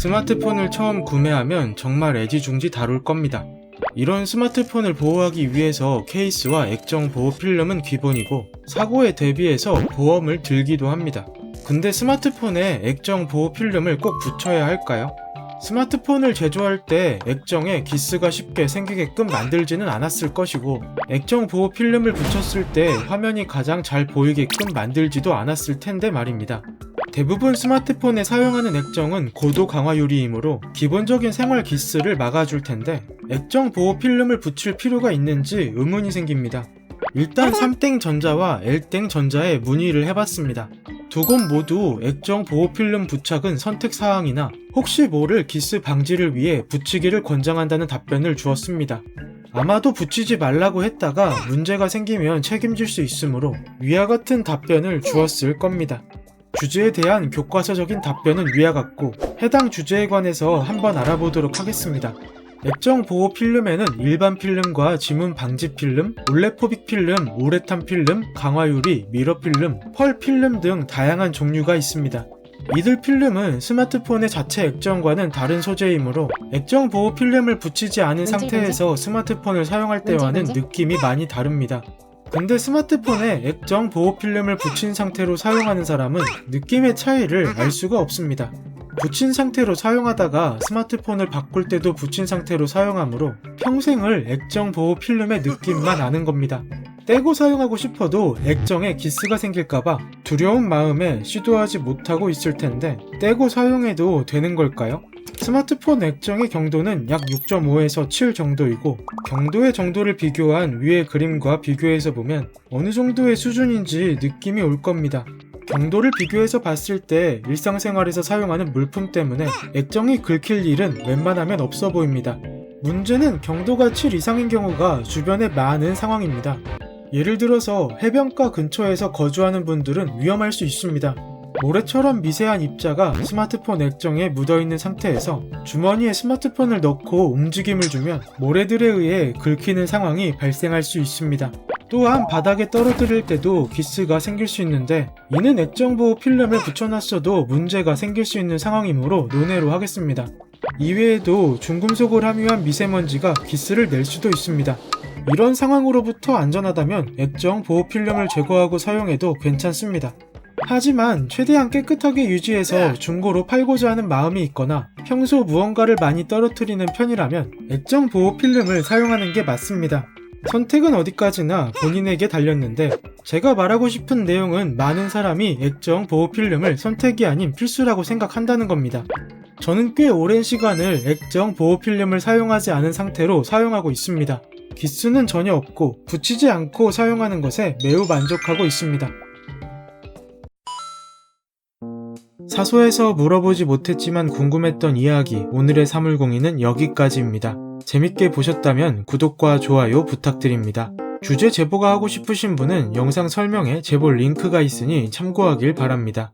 스마트폰을 처음 구매하면 정말 애지중지 다룰 겁니다. 이런 스마트폰을 보호하기 위해서 케이스와 액정 보호 필름은 기본이고 사고에 대비해서 보험을 들기도 합니다. 근데 스마트폰에 액정 보호 필름을 꼭 붙여야 할까요? 스마트폰을 제조할 때 액정에 기스가 쉽게 생기게끔 만들지는 않았을 것이고 액정 보호 필름을 붙였을 때 화면이 가장 잘 보이게끔 만들지도 않았을 텐데 말입니다. 대부분 스마트폰에 사용하는 액정은 고도 강화 유리이므로 기본적인 생활 기스를 막아줄 텐데 액정 보호 필름을 붙일 필요가 있는지 의문이 생깁니다. 일단 삼땡전자와 L땡전자에 문의를 해봤습니다. 두 곳 모두 액정 보호 필름 부착은 선택 사항이나 혹시 모를 기스 방지를 위해 붙이기를 권장한다는 답변을 주었습니다. 아마도 붙이지 말라고 했다가 문제가 생기면 책임질 수 있으므로 위와 같은 답변을 주었을 겁니다. 주제에 대한 교과서적인 답변은 위와 같고 해당 주제에 관해서 한번 알아보도록 하겠습니다. 액정 보호 필름에는 일반 필름과 지문 방지 필름, 올레포빅 필름, 우레탄 필름, 강화유리, 미러 필름, 펄 필름 등 다양한 종류가 있습니다. 이들 필름은 스마트폰의 자체 액정과는 다른 소재이므로 액정 보호 필름을 붙이지 않은 상태에서 스마트폰을 사용할 때와는? 느낌이 많이 다릅니다. 근데 스마트폰에 액정 보호 필름을 붙인 상태로 사용하는 사람은 느낌의 차이를 알 수가 없습니다. 붙인 상태로 사용하다가 스마트폰을 바꿀 때도 붙인 상태로 사용하므로 평생을 액정 보호 필름의 느낌만 아는 겁니다. 떼고 사용하고 싶어도 액정에 기스가 생길까봐 두려운 마음에 시도하지 못하고 있을 텐데 떼고 사용해도 되는 걸까요? 스마트폰 액정의 경도는 약 6.5에서 7 정도이고 경도의 정도를 비교한 위의 그림과 비교해서 보면 어느 정도의 수준인지 느낌이 올 겁니다. 경도를 비교해서 봤을 때 일상생활에서 사용하는 물품 때문에 액정이 긁힐 일은 웬만하면 없어 보입니다. 문제는 경도가 7 이상인 경우가 주변에 많은 상황입니다. 예를 들어서 해변가 근처에서 거주하는 분들은 위험할 수 있습니다. 모래처럼 미세한 입자가 스마트폰 액정에 묻어있는 상태에서 주머니에 스마트폰을 넣고 움직임을 주면 모래들에 의해 긁히는 상황이 발생할 수 있습니다. 또한 바닥에 떨어뜨릴 때도 기스가 생길 수 있는데 이는 액정 보호 필름을 붙여놨어도 문제가 생길 수 있는 상황이므로 논외로 하겠습니다. 이외에도 중금속을 함유한 미세먼지가 기스를 낼 수도 있습니다. 이런 상황으로부터 안전하다면 액정 보호 필름을 제거하고 사용해도 괜찮습니다. 하지만 최대한 깨끗하게 유지해서 중고로 팔고자 하는 마음이 있거나 평소 무언가를 많이 떨어뜨리는 편이라면 액정 보호 필름을 사용하는 게 맞습니다. 선택은 어디까지나 본인에게 달렸는데 제가 말하고 싶은 내용은 많은 사람이 액정 보호 필름을 선택이 아닌 필수라고 생각한다는 겁니다. 저는 꽤 오랜 시간을 액정 보호 필름을 사용하지 않은 상태로 사용하고 있습니다. 기스는 전혀 없고 붙이지 않고 사용하는 것에 매우 만족하고 있습니다. 사소해서 물어보지 못했지만 궁금했던 이야기 오늘의 사물공이는 여기까지입니다. 재밌게 보셨다면 구독과 좋아요 부탁드립니다. 주제 제보가 하고 싶으신 분은 영상 설명에 제보 링크가 있으니 참고하길 바랍니다.